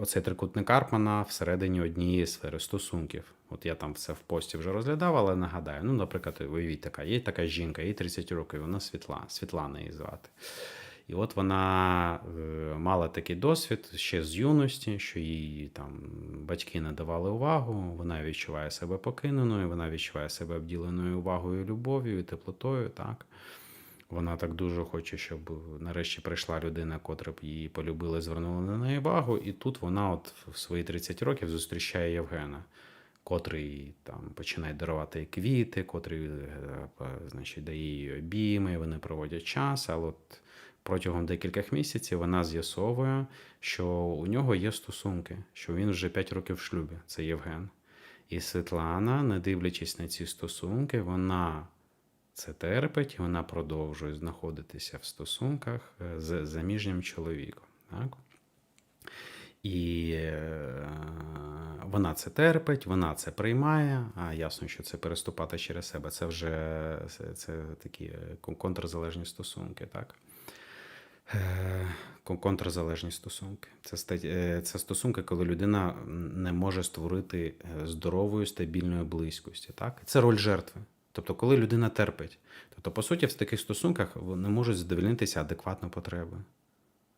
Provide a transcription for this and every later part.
оцей трикутник Карпмана всередині однієї сфери стосунків. От я там це в пості вже розглядав, але нагадаю. Ну, наприклад, уявіть така, є така жінка, їй 30 років, вона Світла, Світлана її звати. І от вона е, мала такий досвід ще з юності, що їй там батьки не давали увагу, вона відчуває себе покиненою, вона відчуває себе обділеною увагою, любов'ю і теплотою. Так? Вона так дуже хоче, щоб нарешті прийшла людина, котра б її полюбила, звернула на неї увагу. І тут вона, от в свої 30 років, зустрічає Євгена, котрий там починає дарувати квіти, котрий, е, значить, дає їй обійми, вони проводять час. Але от протягом декількох місяців вона з'ясовує, що у нього є стосунки, що він вже 5 років в шлюбі. Це Євген. І Світлана, не дивлячись на ці стосунки, вона це терпить, і вона продовжує знаходитися в стосунках е, з заміжнім чоловіком. Так? І е, вона це терпить, вона це приймає. А ясно, що це переступати через себе. Це вже це, це такі е, контрзалежні стосунки. Так? Контрзалежні стосунки. Це, це стосунки, коли людина не може створити здорової, стабільної близькості. Так? Це роль жертви. Тобто, коли людина терпить. Тобто, по суті, в таких стосунках не можуть задовольнитися адекватно потреби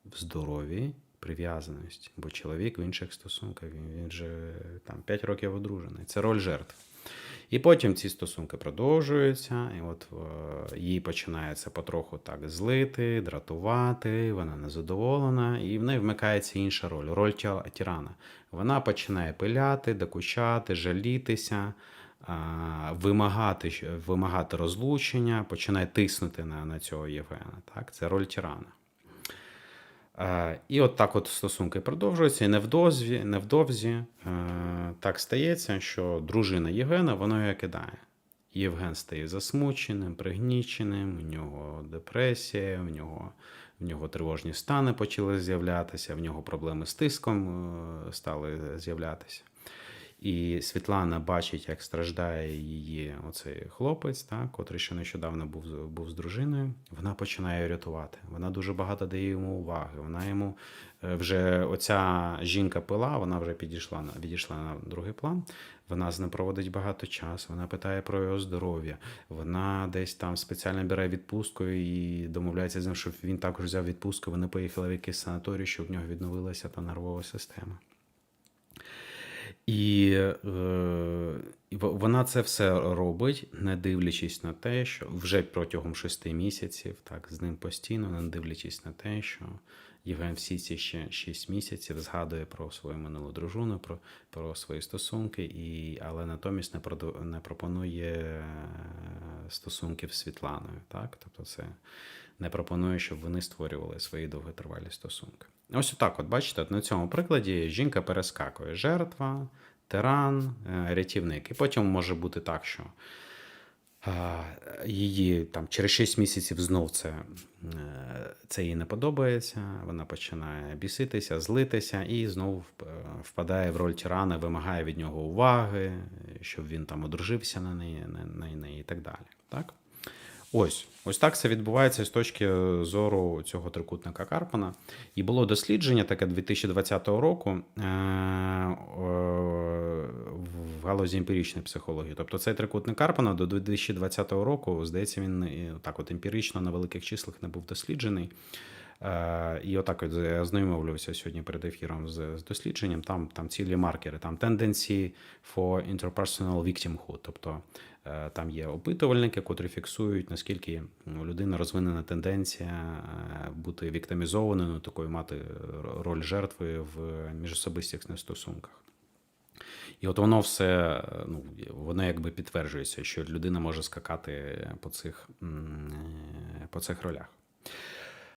в здоров'ї, прив'язаності. Бо чоловік в інших стосунках, він, же там 5 років одружений. Це роль жертв. І потім ці стосунки продовжуються, і от е, їй починається потроху так злити, дратувати, вона незадоволена, і в неї вмикається інша роль роль тирана. Вона починає пиляти, докучати, жалітися, вимагати, вимагати розлучення, починає тиснути на, на цього Євгена. Так? Це роль тирана. Е, І от так от стосунки продовжуються, і невдовзі, невдовзі е, так стається, що дружина Євгена вона його кидає. Євген стає засмученим, пригніченим, у нього депресія, в нього, в нього тривожні стани почали з'являтися, в нього проблеми з тиском е, стали з'являтися. І Світлана бачить, як страждає її оцей хлопець, так, котрий ще нещодавно був, був з дружиною. Вона починає рятувати. Вона дуже багато дає йому уваги. Вона йому е, вже оця жінка пила, вона вже підійшла на відійшла на другий план. Вона з ним проводить багато часу. Вона питає про його здоров'я. Вона десь там спеціально бере відпустку і домовляється з ним, щоб він також взяв відпустку. Вони поїхали в якийсь санаторій, щоб в нього відновилася та нервова система. І е, вона це все робить, не дивлячись на те, що вже протягом шести місяців, так, з ним постійно, не дивлячись на те, що Євген всі ці ще шість місяців згадує про свою минулу дружину, про, про свої стосунки, і, але натомість не, проду- не пропонує е, стосунків з Світланою. Так? Тобто це не пропонує, щоб вони створювали свої довготривалі стосунки. Ось отак, от бачите, на цьому прикладі жінка перескакує жертва, тиран, е, рятівник. І потім може бути так, що її там через 6 місяців знов це, е, це їй не подобається. Вона починає біситися, злитися і знову е, впадає в роль тирана, вимагає від нього уваги, щоб він там одружився на неї, на, на неї і так далі. Так? Ось, ось так це відбувається з точки зору цього трикутника Карпана. І було дослідження таке 2020 року е, е, в галузі емпіричної психології. Тобто цей трикутник Карпана до 2020 року, здається, він так от емпірично на великих числах не був досліджений. Е, І отак от я ознайомлювався сьогодні перед ефіром з, з дослідженням. Там, там цілі маркери, там tendency for interpersonal victimhood. Тобто е, там є опитувальники, котрі фіксують, наскільки у людини розвинена тенденція е, бути віктимізованою, такою мати роль жертви в міжособистих стосунках. І от воно все, ну, воно якби підтверджується, що людина може скакати по цих, е, по цих ролях.